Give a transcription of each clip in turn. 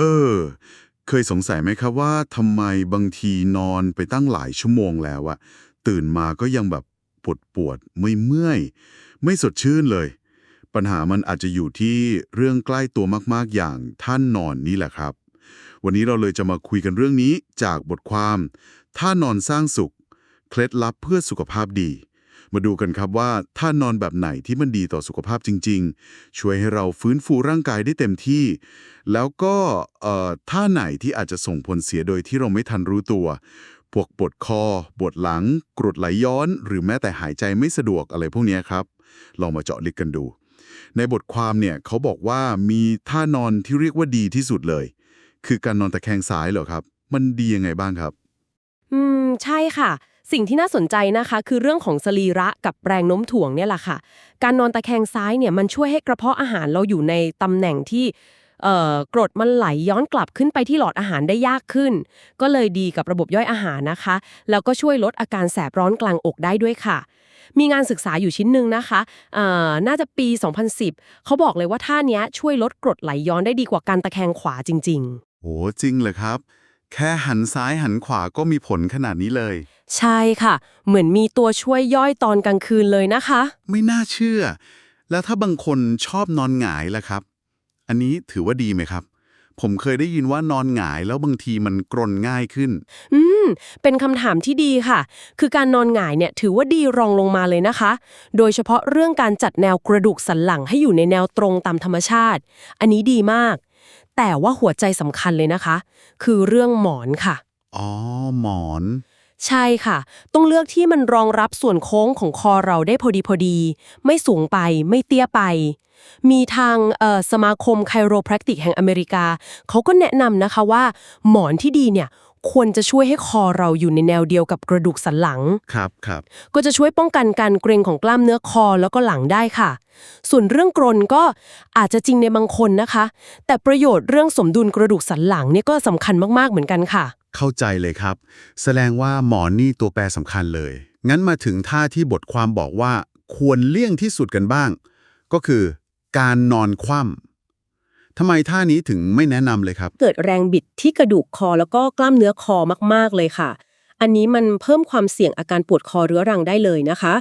เออ เคยสงสัยไหมครับว่าทำไมบางทีนอนไปตั้งหลายชั่วโมงแล้วอะตื่นมาก็ยังแบบปวดปวดๆไม่เมื่อยไม่สดชื่นเลย ปัญหามันอาจจะอยู่ที่เรื่องใกล้ตัวมากๆอย่างท่านนอนนี่แหละครับ วันนี้เราเลยจะมาคุยกันเรื่องนี้จากบทความ ท่านอนสร้างสุข เคล็ดลับเพื่อสุขภาพดี มาดูกันครับว่าท่านอนแบบไหนที่มันดีต่อสุขภาพจริง ๆ ช่วยให้เราฟื้นฟูร่างกายได้เต็มที่ แล้วก็ท่าไหนที่อาจจะส่งผลเสียโดยที่เราไม่ทันรู้ตัว พวกปวดคอ ปวดหลัง กรดไหลย้อน หรือแม้แต่หายใจไม่สะดวกอะไรพวกนี้ครับ ลองมาเจาะลึกกันดู ในบทความเนี่ยเขาบอกว่ามีท่านอนที่เรียกว่าดีที่สุดเลย คือการนอนตะแคงซ้ายเหรอครับ มันดียังไงบ้างครับ อืม ใช่ค่ะ สิ่งที่น่าสนใจนะคะ คือเรื่องของสรีระกับแรงโน้มถ่วงเนี่ยแหละค่ะ การนอนตะแคงซ้ายเนี่ยมันช่วยให้กระเพาะอาหารเราอยู่ในตำแหน่งที่เอ่อกรดมันไหลย้อนกลับขึ้นไปที่หลอดอาหารได้ยากขึ้น ก็เลยดีกับระบบย่อยอาหารนะคะ แล้วก็ช่วยลดอาการแสบร้อนกลางอกได้ด้วยค่ะ มีงานศึกษาอยู่ชิ้นหนึ่งนะคะเอ่อน่าจะปี 2010 เขาบอกเลยว่าท่านี้ช่วยลดกรดไหลย้อนได้ดีกว่าการตะแคงขวาจริง ๆโหจริงเลยครับ แค่หันซ้ายหันขวาก็มีผลขนาดนี้เลย ใช่ค่ะ เหมือนมีตัวช่วยย่อยตอนกลางคืนเลยนะคะ ไม่น่าเชื่อ แล้วถ้าบางคนชอบนอนหงายล่ะครับ อันนี้ถือว่าดีไหมครับ ผมเคยได้ยินว่านอนหงายแล้วบางทีมันกรนง่ายขึ้น อืม เป็นคำถามที่ดีค่ะ คือการนอนหงายเนี่ยถือว่าดีรองลงมาเลยนะคะ โดยเฉพาะเรื่องการจัดแนวกระดูกสันหลังให้อยู่ในแนวตรงตามธรรมชาติ อันนี้ดีมาก แต่ว่าหัวใจสำคัญเลยนะคะ คือเรื่องหมอนค่ะ อ๋อ หมอน ใช่ค่ะ ต้องเลือกที่มันรองรับส่วนโค้งของคอเราได้พอดีพอดี ไม่สูงไปไม่เตี้ยไป มีทางเอ่อสมาคมไคโรแพรคติกแห่งอเมริกา เขาก็แนะนำนะคะว่า หมอนที่ดีเนี่ยควรจะช่วยให้คอเราอยู่ในแนวเดียวกับกระดูกสันหลัง ครับครับ ก็จะช่วยป้องกันการเกร็งของกล้ามเนื้อคอแล้วก็หลังได้ค่ะ ส่วนเรื่องกรนก็อาจจะจริงในบางคนนะคะ แต่ประโยชน์เรื่องสมดุลกระดูกสันหลังเนี่ยก็สำคัญมากๆเหมือนกันค่ะ เข้าใจเลยครับ แสดงว่าหมอนนี่ตัวแปรสำคัญเลย งั้นมาถึงท่าที่บทความบอกว่า ควรเลี่ยงที่สุดกันบ้าง ก็คือ การนอนคว่ำทำไมท่านี้ถึงไม่แนะนำเลยครับ เกิดแรงบิดที่กระดูกคอแล้วก็กล้ามเนื้อคอมากๆเลยค่ะ อันนี้มันเพิ่มความเสี่ยงอาการปวดคอเรื้อรังได้เลยนะคะ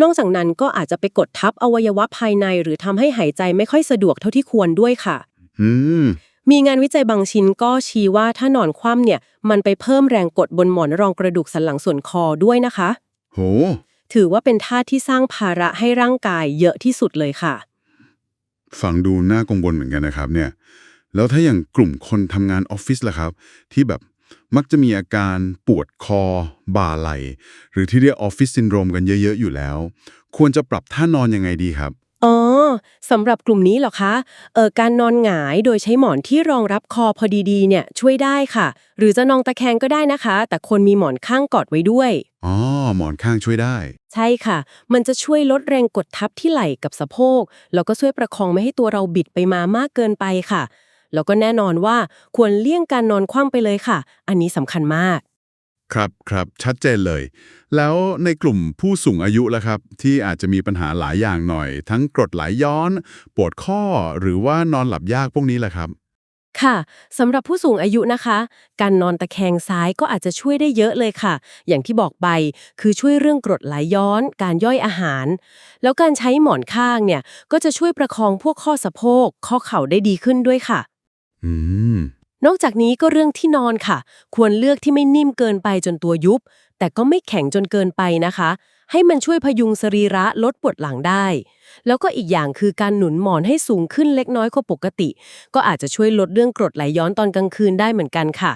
นอกจากนั้นก็อาจจะไปกดทับอวัยวะภายใน หรือทำให้หายใจไม่ค่อยสะดวกเท่าที่ควรด้วยค่ะ อืม มีงานวิจัยบางชิ้นก็ชี้ว่าถ้านอนคว่ำเนี่ย มันไปเพิ่มแรงกดบนหมอนรองกระดูกสันหลังส่วนคอด้วยนะคะ โห ถือว่าเป็นท่าที่สร้างภาระให้ร่างกายเยอะที่สุดเลยค่ะ ฟังดูน่ากังวลเหมือนกันนะครับเนี่ย แล้วถ้าอย่างกลุ่มคนทำงานออฟฟิศล่ะครับ ที่แบบมักจะมีอาการปวดคอ บ่าไหล หรือที่เรียกออฟฟิศซินโดรมกันเยอะ ๆ อยู่แล้ว ควรจะปรับท่านอนยังไงดีครับ อ๋อสำหรับกลุ่มนี้เหรอคะเออการนอนหงายโดยใช้หมอนที่รองรับคอพอดีๆเนี่ยช่วยได้ค่ะ หรือจะนอนตะแคงก็ได้นะคะ แต่คนมีหมอนข้างกอดไว้ด้วย อ๋อ หมอนข้างช่วยได้ ใช่ค่ะ มันจะช่วยลดแรงกดทับที่ไหล่กับสะโพกแล้วก็ช่วยประคองไม่ให้ตัวเราบิดไปมามากเกินไปค่ะ แล้วก็แน่นอนว่าควรเลี่ยงการนอนคว่ำไปเลยค่ะ อันนี้สำคัญมาก ครับครับชัดเจนเลย แล้วในกลุ่มผู้สูงอายุล่ะครับ ที่อาจจะมีปัญหาหลายอย่างหน่อย ทั้งกรดไหลย้อน ปวดข้อหรือว่านอนหลับยากพวกนี้แหละครับ ค่ะสำหรับผู้สูงอายุนะคะ การนอนตะแคงซ้ายก็อาจจะช่วยได้เยอะเลยค่ะ อย่างที่บอกไปคือช่วยเรื่องกรดไหลย้อน การย่อยอาหาร แล้วการใช้หมอนข้างเนี่ยก็จะช่วยประคองพวกข้อสะโพก ข้อเข่าได้ดีขึ้นด้วยค่ะ อืม นอกจากนี้ก็เรื่องที่นอนค่ะ ควรเลือกที่ไม่นิ่มเกินไปจนตัวยุบ แต่ก็ไม่แข็งจนเกินไปนะคะ ให้มันช่วยพยุงสรีระลดปวดหลังได้ แล้วก็อีกอย่างคือการหนุนหมอนให้สูงขึ้นเล็กน้อยกว่าปกติ ก็อาจจะช่วยลดเรื่องกรดไหลย้อนตอนกลางคืนได้เหมือนกันค่ะ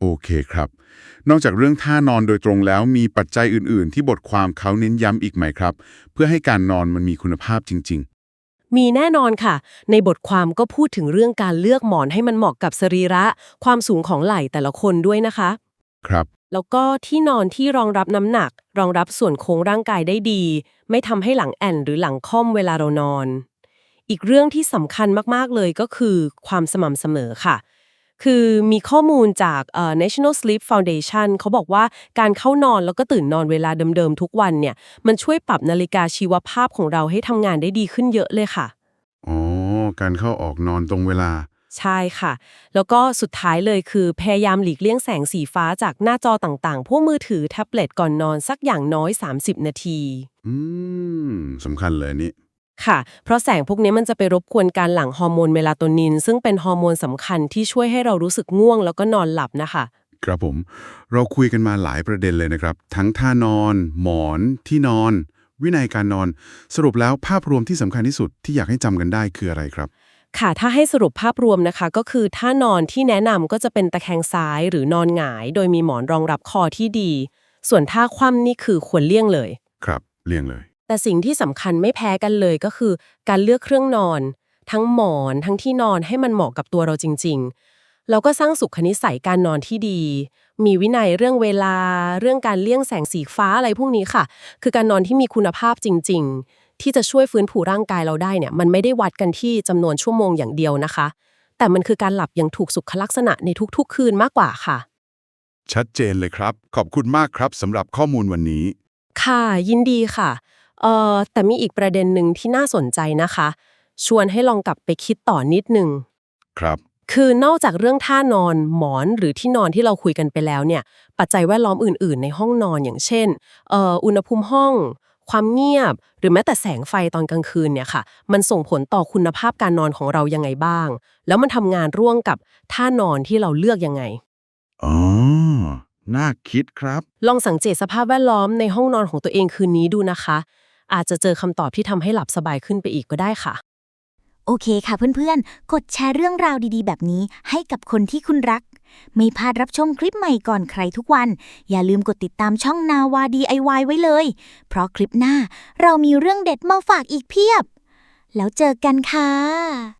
โอเคครับ นอกจากเรื่องท่านอนโดยตรงแล้วมีปัจจัยอื่น ๆ ที่บทความเขาเน้นย้ำอีกไหมครับ เพื่อให้การนอนมันมีคุณภาพจริง มีแน่นอนค่ะ ในบทความก็พูดถึงเรื่องการเลือกหมอนให้มันเหมาะกับสรีระ ความสูงของไหล่แต่ละคนด้วยนะคะๆครับ แล้วก็ที่นอนที่รองรับน้ำหนัก รองรับส่วนโค้งร่างกายได้ดี ไม่ทำให้หลังแอนหรือหลังค่อมเวลาเรานอน อีกเรื่องที่สำคัญมากๆเลยก็คือ ความสม่ำเสมอค่ะ คือมีข้อมูลจากเอ่อ National Sleep Foundation เขาบอกว่าการเข้านอนแล้วก็ตื่นนอนเวลาเดิมๆทุกวันเนี่ย มันช่วยปรับนาฬิกาชีวภาพของเราให้ทำงานได้ดีขึ้นเยอะเลยค่ะ อ๋อ การเข้าออกนอนตรงเวลา ใช่ค่ะ แล้วก็สุดท้ายเลยคือ พยายามหลีกเลี่ยงแสงสีฟ้าจากหน้าจอต่างๆ พวกมือถือแท็บเล็ตก่อนนอนสักอย่างน้อย 30 นาที อืมสำคัญเลยนี่ ค่ะ เพราะแสงพวกนี้มันจะไปรบกวนการหลั่งฮอร์โมนเมลาโทนิน ซึ่งเป็นฮอร์โมนสำคัญที่ช่วยให้เรารู้สึกง่วงแล้วก็นอนหลับนะคะ ครับผม เราคุยกันมาหลายประเด็นเลยนะครับ ทั้งท่านอน หมอน ที่นอน วินัยการนอน สรุปแล้วภาพรวมที่สำคัญที่สุดที่อยากให้จำกันได้คืออะไรครับ ค่ะ ถ้าให้สรุปภาพรวมนะคะ ก็คือท่านอนที่แนะนำก็จะเป็นตะแคงซ้ายหรือนอนหงาย โดยมีหมอนรองรับคอที่ดี ส่วนท่าคว่ำนี่คือควรเลี่ยงเลย ครับ เลี่ยงเลย แต่สิ่งที่สำคัญไม่แพ้กันเลยก็คือ การเลือกเครื่องนอน ทั้งหมอนทั้งที่นอนให้มันเหมาะกับตัวเราจริง ๆ แล้วก็สร้างสุขนิสัยการนอนที่ดี มีวินัยเรื่องเวลา เรื่องการเลี่ยงแสงสีฟ้าอะไรพวกนี้ค่ะ คือการนอนที่มีคุณภาพจริง ๆ ที่จะช่วยฟื้นผูร่างกายเราได้เนี่ยมันไม่ได้วัดกันที่จำนวนชั่วโมงอย่างเดียวนะคะ แต่มันคือการหลับอย่างถูกสุขลักษณะในทุกๆ คืนมากกว่าค่ะ ชัดเจนเลยครับ ขอบคุณมากครับสำหรับข้อมูลวันนี้ ค่ะ ยินดีค่ะ เอ่อแต่มีอีกประเด็นหนึ่งที่น่าสนใจนะคะ ชวนให้ลองกลับไปคิดต่อนิดนึง ครับ คือนอกจากเรื่องท่านอนหมอนหรือที่นอนที่เราคุยกันไปแล้วเนี่ย ปัจจัยแวดล้อมอื่น ๆ ในห้องนอนอย่างเช่นเอ่ออุณหภูมิห้อง ความเงียบ หรือแม้แต่แสงไฟตอนกลางคืนเนี่ยค่ะ มันส่งผลต่อคุณภาพการนอนของเรายังไงบ้าง แล้วมันทำงานร่วมกับท่านอนที่เราเลือกยังไง อ๋อ น่าคิดครับ ลองสังเกตสภาพแวดล้อมในห้องนอนของตัวเองคืนนี้ดูนะคะ อาจจะเจอคำตอบที่ทำให้หลับสบายขึ้นไปอีกก็ได้ค่ะ โอเคค่ะเพื่อนๆ กดแชร์เรื่องราวดีๆ แบบนี้ให้กับคนที่คุณรัก ไม่พลาดรับชมคลิปใหม่ก่อนใครทุกวัน อย่าลืมกดติดตามช่องนาวา DIY ไว้เลย เพราะคลิปหน้าเรามีเรื่องเด็ดมาฝากอีกเพียบ แล้วเจอกันค่ะ